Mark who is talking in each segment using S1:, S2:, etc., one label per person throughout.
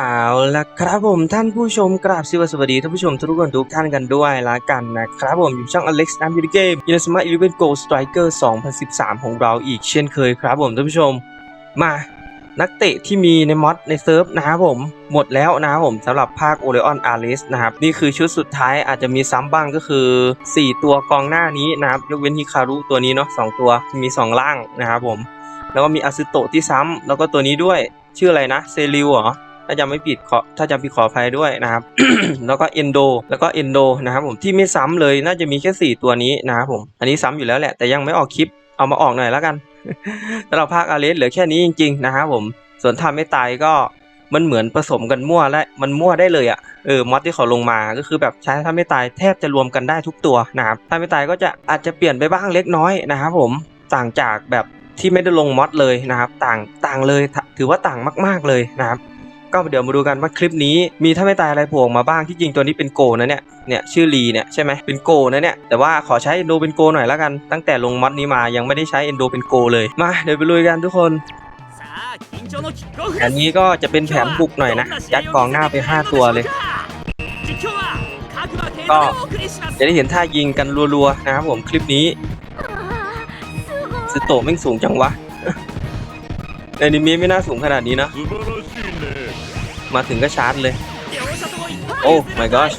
S1: เอาละครับผมท่านผู้ชมกราบสวัสดีท่านผู้ชมทุกคนทุกท่านกันด้วยละกันนะครับผมอยู่ช่อง Alex นัมยูเกมยินสมาอีเวนต์โกลสไตรเกอร์2013 ของเราอีกเช่นเคยครับผมท่านผู้ชม มานักเตะที่มีในมอดในเซิร์ฟนะครับผม หมดแล้วนะครับผมสำหรับภาค o อ e o n a r i s นะครับ นี่คือชุดสุดท้ายอาจจะมีซ้ำบ้างก็คือ 4 ตัวกองหน้านี้นะครับ ยกเว้นฮิคารุตัวนี้เนาะสองตัวมี 2 ล่างนะครับผม แล้วก็มีอาซึโตะที่ซ้ำแล้วก็ตัวนี้ด้วยชื่ออะไรนะเซริวเหรอ ถ้าจำไม่ผิดขอถ้าจำผิดขออภัยด้วยนะครับ แล้วก็เอนโดแล้วก็เอนโดนะครับผมที่ไม่ซ้ำเลยน่าจะมีแค่4ตัวนี้นะครับผมอันนี้ซ้ำอยู่แล้วแหละแต่ยังไม่ออกคลิปเอามาออกหน่อยแล้วกันสำหรับภาคอาเลสเหลือแค่นี้จริงๆนะครับผมส่วนทำไม่ตายก็มันเหมือนผสมกันมั่วและมันมั่วได้เลยอะ่ะเออมอดที่เขาลงมาก็คือแบบใช้ถ้าไม่ตายแทบจะรวมกันได้ทุกตัวนะครับถ้าไม่ตายก็จะอาจจะเปลี่ยนไปบ้างเล็กน้อยนะครับผมต่างจากแบบที่ไม่ได้ลงมอดเลยนะครับ ต่างต่างเลยถือว่าต่างมาก ๆเลยนะครับ ก็เดี๋ยวมาดูกันว่าคลิปนี้มีถ้าไม่ตายอะไรโผล่มาบ้างที่จริงตัวนี้เป็นโกนะเนี่ยเนี่ยชื่อลีเนี่ยใช่ไหมเป็นโกนะเนี่ยแต่ว่าขอใช้เอนโดเป็นโกหน่อยแล้วกันตั้งแต่ลงมัดนี้มายังไม่ได้ใช้เอนโดเป็นโกเลยมาเดี๋ยวไปลุยกันทุกคนอันนี้ก็จะเป็นแผนบุกหน่อยนะยัดกองหน้าไป 5 ตัวเลย ก็จะได้เห็นท่ายิงกันรัวๆนะครับผมคลิปนี้สโตไม่สูงจังวะในนิมะไม่น่าสูงขนาดนี้นะ มาถึงก็ชาร์จเลย โอ้ my gosh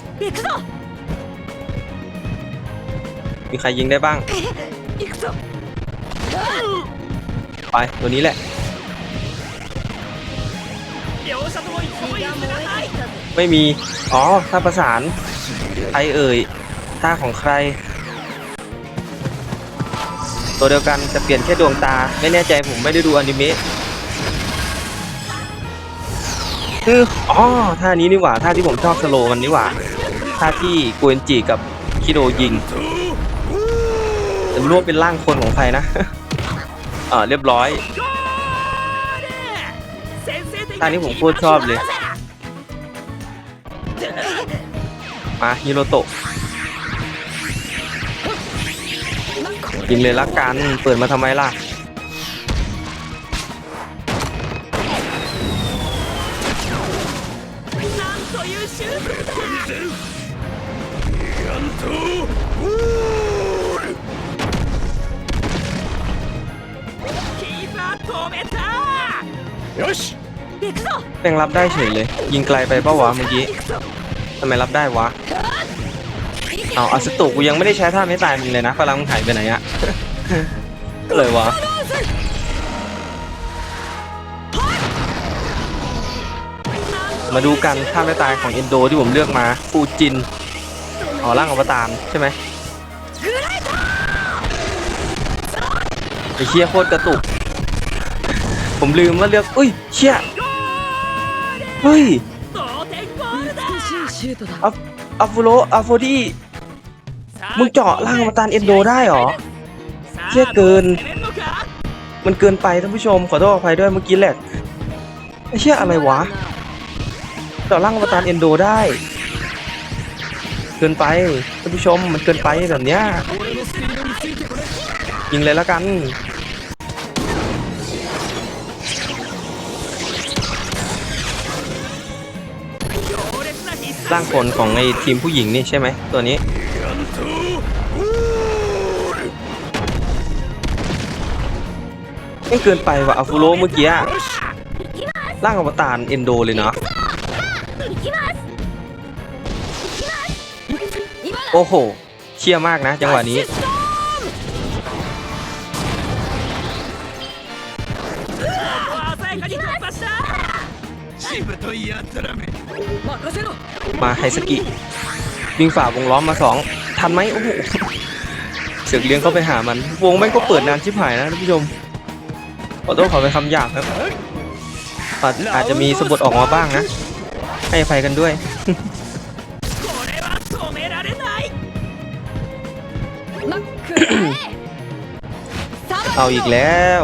S1: มีใครยิงได้บ้าง ไป ตัวนี้แหละ ไม่มี อ๋อ ถ้าประสาน ใครเอ่ยท่าของใคร ตัวเดียวกันจะเปลี่ยนแค่ดวงตา ไม่แน่ใจผมไม่ได้ดูอนิเมะ คืออ๋อท่านี้นี่หว่าท่าที่ผมชอบสโลมันนี่หว่าท่าที่กวนจิกับคิโดยิงจะรวบเป็นร่างคนของใครนะเอ่าเรียบร้อยท่านี้ผมโคตรชอบเลยมาฮิโรโตะยิงเลยละกันเปิดมาทำไมล่ะ ยังรับได้เฉยเลย ยิงไกลไปป้าวะเมื่อกี้ทำไมรับได้วะเอาอสตูกูยังไม่ได้ใช้ท่าไม่ตายมึงเลยนะพลังมึงหายไปไหนอะเลยวะ มาดูกันท่าไม่ตายของเอนโดที่ผมเลือกมาฟูจินออร่างอวตารใช่ไหมไปเชี่ยโคตรกระตุก ผมลืมว่าเลือกอุ้ยเชี่ยเฮ้ยอัฟอัฟโรอัฟโฟดีมึงเจาะร่างอวตารเอนโดได้หรอเชี่ยเกิน มันเกินไปท่านผู้ชมขอโทษอภัยด้วยเมื่อกี้แหละไอเชี่ยอะไรวะ ต่อร่างอวตารเอนโดได้ เกินไปท่านผู้ชมมันเกินไปแบบเนี้ยยิงเลยละกันร่างคนของในทีมผู้หญิงนี่ใช่ไหมตัวนี้ ไม่เกินไปว่ะอาฟูโลเมื่อกี้ร่างอวตารเอนโดเลยเนาะ โอ้โห เชี่ยมากนะ จังหวะนี้ มาไฮสกิวิ่งฝ่าวงล้อมมาสองทันไหมโอ้โหเสือกเลี้ยงเข้าไปหามัน วงแม่งก็เปิดนานชิบหายนะท่านผู้ชมขอโทษขอไปคำหยาบครับอาจจะมีสะบัดออกมาบ้างนะ ให้อภัยกันด้วย เอาอีกแล้ว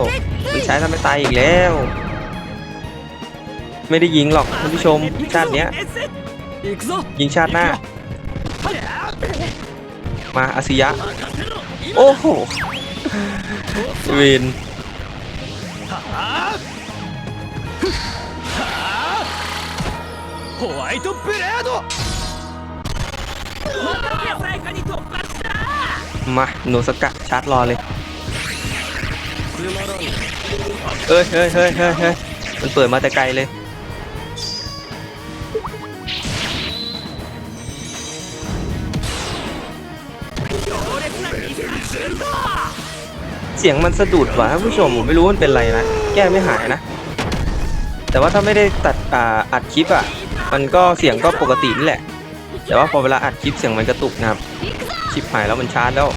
S1: มันใช้ทำให้ตายอีกแล้ว ไม่ได้ยิงหรอกท่านผู้ชม ชาติเนี้ย
S2: 行くぞ
S1: ยิงชาติหน้า มาอาซิยะ โอ้โหเวน
S3: ホワイトブレード
S2: また鮮やかに突破した
S1: มาโนสกะชาร์จรอเลย เฮ้ยเฮ้ยเฮ้ยเฮ้ยมันเปิดมาแต่ไกลเลย เสียงมันสะดุดวะท่านผู้ชมผมไม่รู้มันเป็นไรนะ แก้ไม่หายนะ แต่ว่าถ้าไม่ได้ตัดอ่าอัดคลิปอะ มันก็เสียงก็ปกตินี่แหละ แต่ว่าพอเวลาอัดคลิปเสียงมันกระตุกนะครับชิปหายแล้วมันชาร์จแล้ว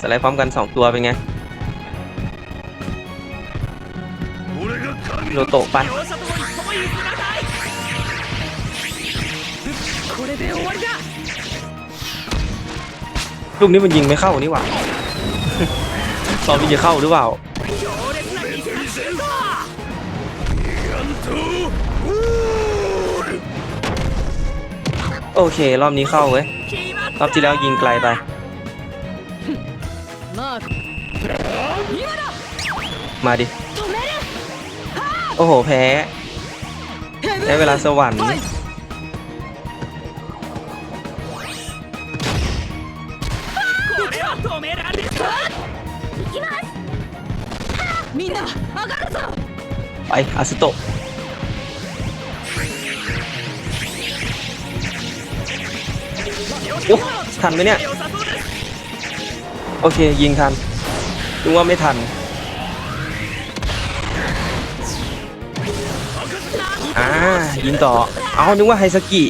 S1: สไลด์พร้อมกัน 2 ตัวเป็นไง โรโตะปลูกนี้มันยิงไม่เข้านี่หว่าตอนมันจะเข้าหรือเปล่าโอเค รอบนี้เข้าเว้ย รอบที่แล้วยิงไกลไป มาดิ โอ้โห แพ้ได้เวลาสวรรค์ไปอาสโตะโอ้ทันไหมเนี่ย โอเค ยิงทันดูว่าไม่ทัน ยิงต่อ เอานึกว่าไฮสกิ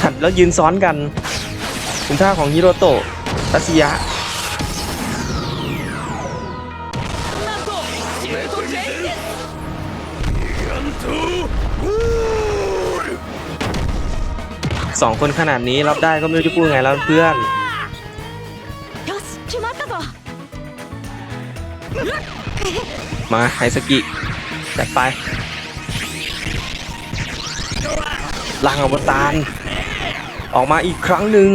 S1: ขัดแล้วยืนซ้อนกันคุณท่าของฮิโรโตะทัศยะสองคนขนาดนี้รับได้ก็ไม่รู้จะพูดไงแล้วเพื่อนมาไฮสกิจัดไป ล่างอวตารออกมาอีกครั้งหนึ่ง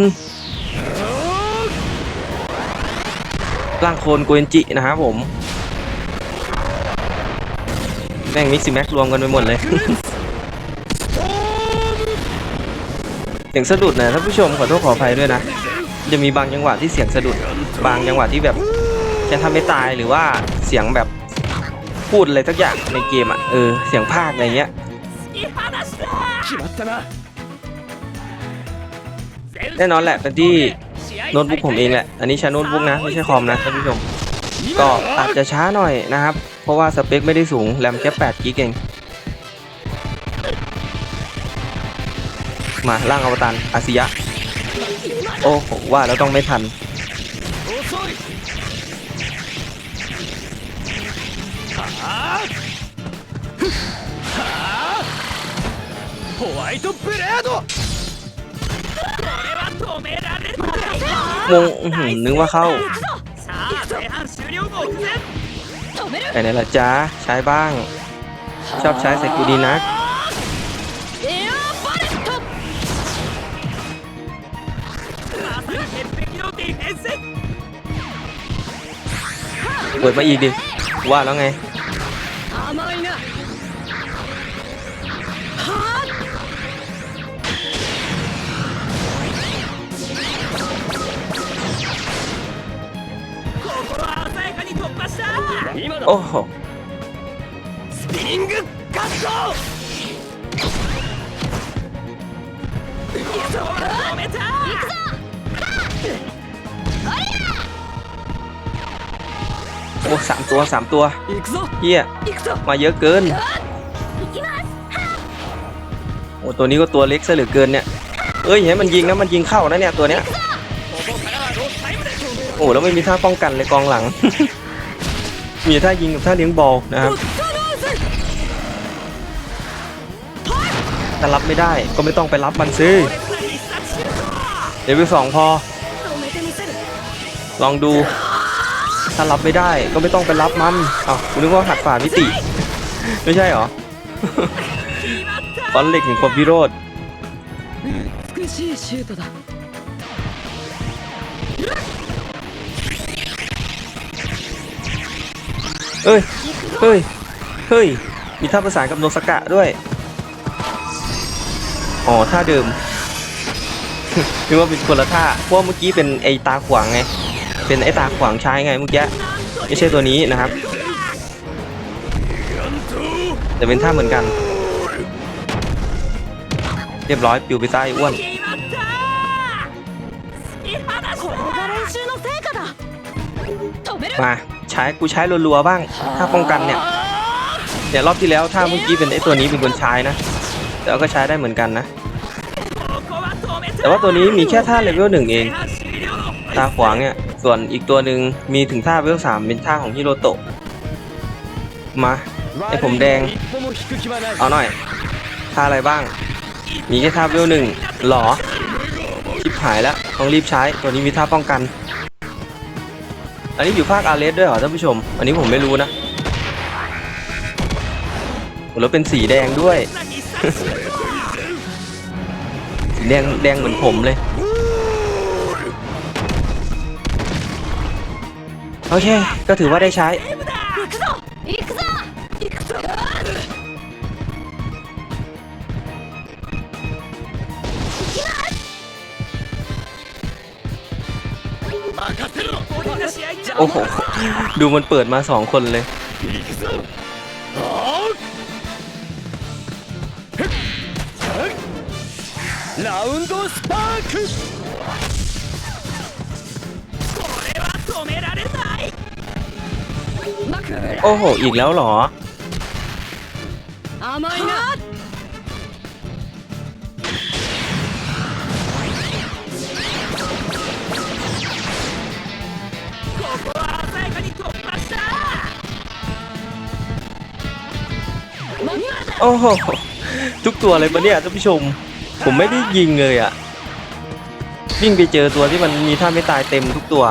S1: ล่างโคลนโกเอนจินะครับผม แม่งมิกซิแม็กรวมกันไปหมดเลยเสียงสะดุดนะท่านผู้ชมขอโทษขออภัยด้วยนะ จะมีบางจังหวะที่เสียงสะดุด บางจังหวะที่แบบจะทำไม่ตายหรือว่าเสียงแบบพูดอะไรสักอย่างในเกมอะเออเสียงภาคอะไรเงี้ย
S3: 決まったな
S1: แน่นอนแหละเป็นที่โน้ตบุ๊กผมเองแหละ อันนี้ใช้โน้ตบุ๊กนะ ไม่ใช่คอมนะท่านผู้ชม ก็อาจจะช้าหน่อยนะครับ เพราะว่าสเปคไม่ได้สูง แรมแค่8กิกเอง มาล่างอวตารอาซิยะ โอ้โหว่าแล้วต้องไม่ทัน
S3: 遅いはあはあ ホワイトブレード
S2: これは止められる
S1: งงอื้อหือนึกว่าเข้า
S2: さあ前半終了目前止める
S1: แต่ไหนล่ะจ๊ะ ใช้บ้าง ชอบใช้ใส่กูดีนัก
S2: エアバレットまさに鉄壁のディフェンス
S1: เปิดมาอีกดิ ว่าแล้วไง
S2: 心鮮やかに突破した
S3: 今だ
S1: โอ้โห
S3: スピニングガット
S2: 止めた行くぞ
S1: โอ้สามตัวสามตัว
S3: 行くぞ
S1: เฮีย
S2: 行くぞ
S1: มาเยอะเกิน
S2: 行きます
S1: โอ้ตัวนี้ก็ตัวเล็กซะเหลือเกินเนี่ย เอ้ยเห็นมันยิงนะมันยิงเข้านะเนี่ยตัวเนี้ย โอ้แล้วไม่มีท่าป้องกันเลยกองหลัง มีท่ายิงกับท่าเลี้ยงบอลนะครับถ้ารับไม่ได้ก็ไม่ต้องไปรับมันซื้
S2: อ
S1: เดี๋ยวไปสองพอ ลองดู ถ้ารับไม่ได้ก็ไม่ต้องไปรับมันเอ้าคุณนึกว่าหักฝ่ามิติ ไม่ใช่หรอฟอนเหล็กถึงความวิโรธ เอ้ย เฮ้ย เฮ้ย มีท่าประสานกับโนสกะด้วย อ๋อ ท่าเดิมนึกว่าเป็นคนละท่า เพราะเมื่อกี้เป็นไอตาขวางไง เป็นไอตาขวางใช้ไงเมื่อกี้ ไม่ใช่ตัวนี้นะครับ แต่เป็นท่าเหมือนกัน เรียบร้อยปิวไปใต้อ้วนมา ใช้กูใช้รัวๆบ้าง ถ้าป้องกันเนี่ยเดี๋ยวรอบที่แล้วถ้าเมื่อกี้เป็นไอ้ตัวนี้เป็นคนใช้นะแต่ก็ใช้ได้เหมือนกันนะ แต่ว่าตัวนี้มีแค่ท่าเลเวลหนึ่งเองตาขวางเนี่ยส่วนอีกตัวหนึ่งมีถึงท่าเลเวลสามเป็นท่าของฮิโรโตะมาไอผมแดง เอาหน่อยท่าอะไรบ้าง มีแค่ท่าเลเวลหนึ่งหรอคลิปหายแล้วต้องรีบใช้ตัวนี้มีท่าป้องกัน อันนี้อยู่ภาคอาร์เรสด้วยเหรอท่านผู้ชม อันนี้ผมไม่รู้นะแล้วเป็นสีแดงด้วย สีแดงแดงเหมือนผมเลย โอเค ก็ถือว่าได้ใช้ โอ้โห ดูมันเปิดมาสองคนเลย
S3: ラウンドスパーク
S2: これは止められない
S1: โอ้โห อีกแล้วเหรอ
S4: 甘いな
S1: โอ้โหทุกตัวเลยปะเนี่ยท่านผู้ชม ผมไม่ได้ยิงเลยอะวิ่งไปเจอตัวที่มันมีท่าไม่ตายเต็มทุกตัว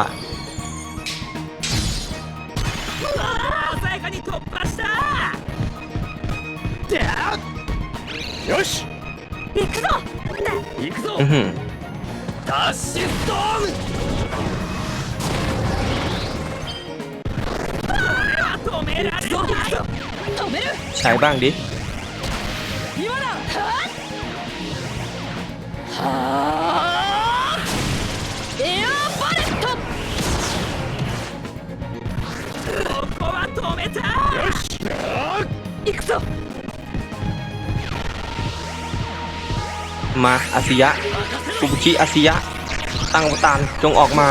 S1: ใช้บ้างดิ
S4: はあエアバレット
S2: ここは止めた
S4: 行くぞ
S1: มาอาซิยะฟุบุชิอาซิยะ ตั้งอวตารจงออกมา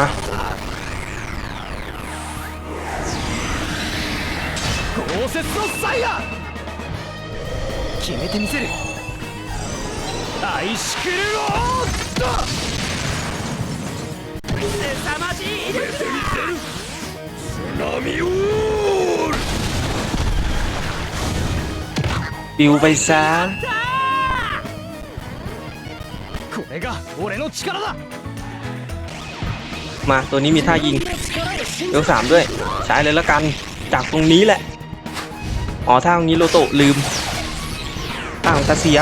S3: 豪雪のサイヤ決めてみせる アイシクルロード
S2: 凄まじい威力だ
S3: 波オール
S1: ปิวไปซะ
S3: これが俺の力だ
S1: มาตัวนี้มีท่ายิงเวลสามด้วย ใช้เลยละกัน จากตรงนี้แหละ อ๋อท่าตรงนี้โลโตะลืมท่าของทัศย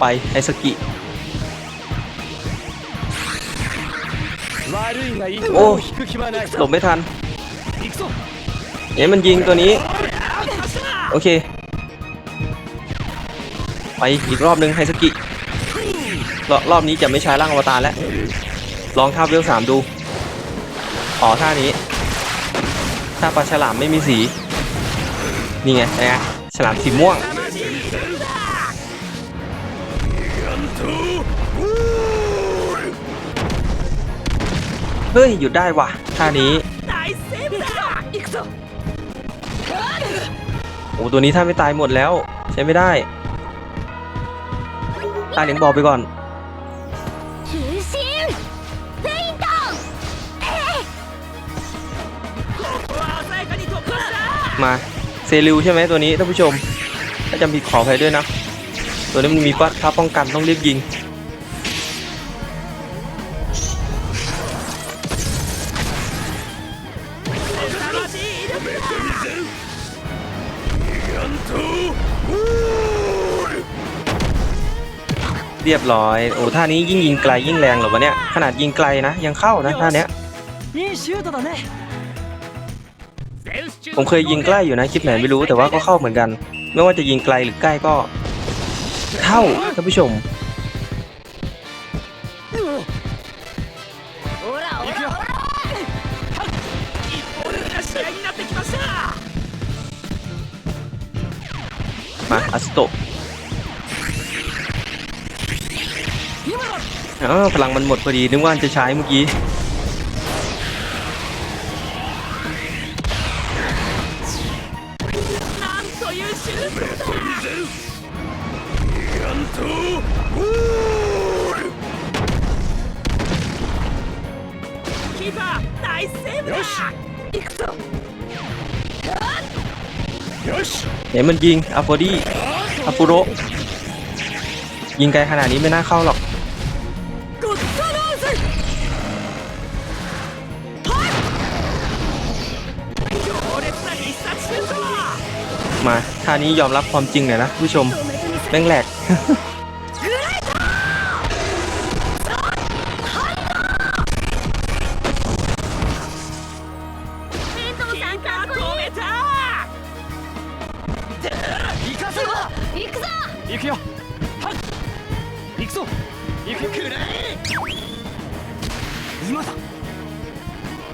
S1: ไปไอสกิ
S3: โอ้
S1: หลบไม่ทันเนี่ยมันยิงตัวนี้ โอเค ไปอีกรอบนึงไฮสกิรรอบนี้จะไม่ใช้ร่างอวตารแล้ว ลองท่าเวลสามดู อ๋อท่านี้ท่าปลาฉลามไม่มีสี นี่ไงนะฉลามสีม่วง เฮ้ย หยุดได้วะท่านี้โอ้ตัวนี้ถ้าไม่ตายหมดแล้ว ใช้ไม่ได้ตายเหรียญบอลไปก่อนมาเซลิวใช่ไหมตัวนี้ท่านผู้ชมถ้าจำผิดขออภัด้วยนะ ตัวนี้มันมีก้อนค้าป้องกันต้องรีบยิง เรียบร้อย โอ้ท่านี้ยิ่งยิงไกลยิ่งแรงหรอวะเนี่ย ขนาดยิงไกลนะ ยังเข้านะท่านี้ผมเคยยิงใกล้อยู่นะคลิปไหนไม่รู้แต่ว่าก็เข้าเหมือนกัน ไม่ว่าจะยิงไกลหรือใกล้ก็ เข้าท่านผู้ชม อ้าพลังมันหมดพอดีนึกว่าจะใช้เมื่อกี้เห็นมันยิงอาโฟดี้อาปุโรยิงไกลขนาดนี้ไม่น่าเข้าหรอก นี้ยอมรับความจริงหน่อยนะผู้ชมแม่งแหลก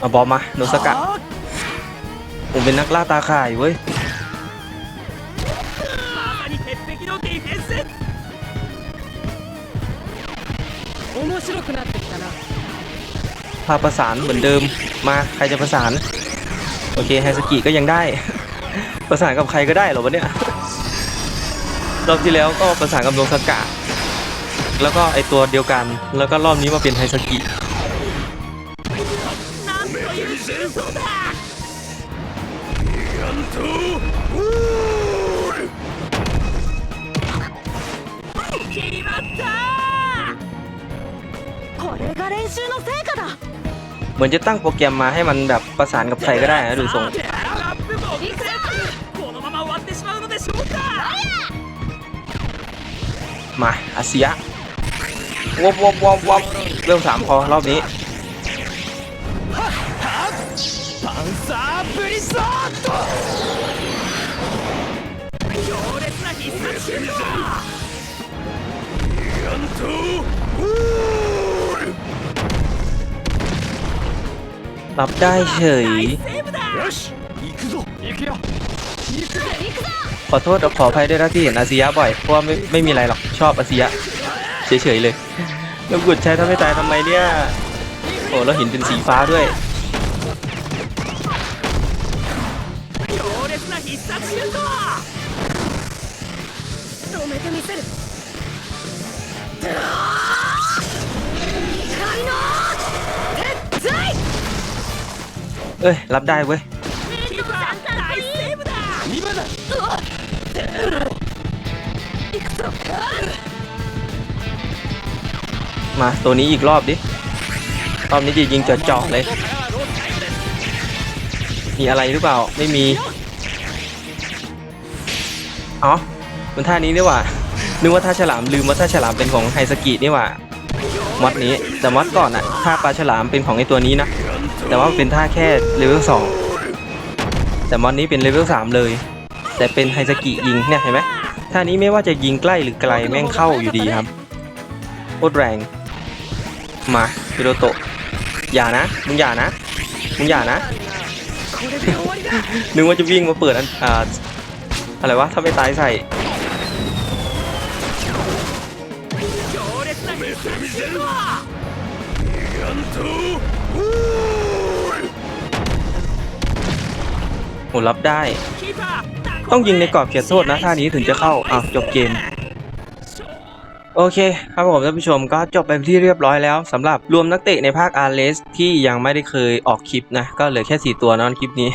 S1: เอาบอมมาโนสกั
S3: ด
S1: ผมเป็นนักล่าตาข่ายเว้ย พาประสานเหมือนเดิม มาใครจะประสาน โอเคไฮสกิก็ยังได้ ประสานกับใครก็ได้เหรอวะเนี่ยรอบที่แล้วก็ประสานกับโนสกะ แล้วก็ไอตัวเดียวกัน แล้วก็รอบนี้มาเป็นไฮสกิ
S2: なんというシュートだ決まった
S4: これが練習の成果だ
S1: เหมือนจะตั้งโปรแกรมมาให้มันแบบประสานกับใครก็ได้นะดูทรงมาอาเซียวับวับวับวับเวลสามพอรอบนี้ รับได้เฉย ขอโทษขออภัยด้วยนะที่เห็นอาซียะบ่อย เพราะว่าไม่ไม่มีอะไรหรอก ชอบอาซียะ เฉยๆเลยแล้วกุดใช้ถ้าไม่ตายทำไมเนี่ย โอ้แล้วหินเป็นสีฟ้าด้วย เอ้ย รับได้เว้ยมาตัวนี้อีกรอบดิ รอบนี้จะยิงเจาะเจาะเลย มีอะไรหรือเปล่า ไม่มีอ๋อมันท่านี้นี่หว่า นึกว่าท่าฉลามลืมว่าท่าฉลามเป็นของไฮสกีนี่หว่า มอดนี้ แต่มอดก่อนอะท่าปลาฉลามเป็นของไอตัวนี้นะ แต่ว่าเป็นท่าแค่เลเวลสองแต่มอดนี้เป็นเลเวลสามเลย แต่เป็นไฮสกิยิงเนี่ยเห็นไหมท่านี้ไม่ว่าจะยิงใกล้หรือไกลแม่งเข้าอยู่ดีครับโคตรแรง มาฮิโรโตะอย่านะมึงอย่านะมึงอย่านะนึกว่าจะวิ่งมาเปิดอันอ่าอะไรวะถ้าไม่ตายใส่ โหรับได้
S2: キーパー
S1: ต้องยิงในกรอบเขตโทษนะท่านี้ถึงจะเข้าอะจบเกม โอเคครับผมท่านผู้ชมก็จบไปเป็นที่เรียบร้อยแล้วสำหรับรวมนักเตะในภาคอาร์เลสที่ยังไม่ได้เคยออกคลิปนะ ก็เหลือแค่ 4 ตัวเนอนคลิปนี้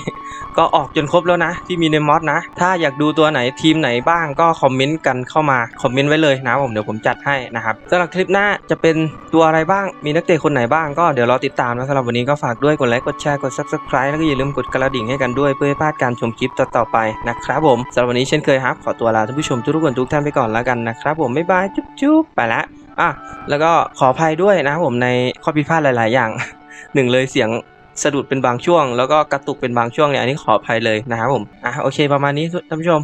S1: ก็ออกจนครบแล้วนะ ที่มีในมอดนะ ถ้าอยากดูตัวไหนทีมไหนบ้างก็คอมเมนต์กันเข้ามา คอมเมนต์ไว้เลยนะผมเดี๋ยวผมจัดให้นะครับสำหรับคลิปหน้าจะเป็นตัวอะไรบ้างมีนักเตะคนไหนบ้างก็เดี๋ยวรอติดตามนะสำหรับวันนี้ก็ฝากด้วยกดไลค์กดแชร์กด subscribe แล้วก็อย่าลืมกดกระดิ่งให้กันด้วยเพื่อไม่พลาดการชมคลิปต่อๆไปนะครับผมสำหรับวันนี้เช่นเคยครับขอตัวลาท่านผู้ชมทุกคนทุกท่านไปก่อนแล้วกันนะครับผมบ๊ายบายจุ๊บๆไปละอะแล้วก็ขออภัยด้วยนะครับผมในข้อผิดพลาดหลาย ๆ อย่างหนึ่งเลยเสียง สะดุดเป็นบางช่วง แล้วก็กระตุกเป็นบางช่วงเนี่ยอันนี้ขออภัยเลยนะครับผมอะโอเคประมาณนี้ท่านผู้ชม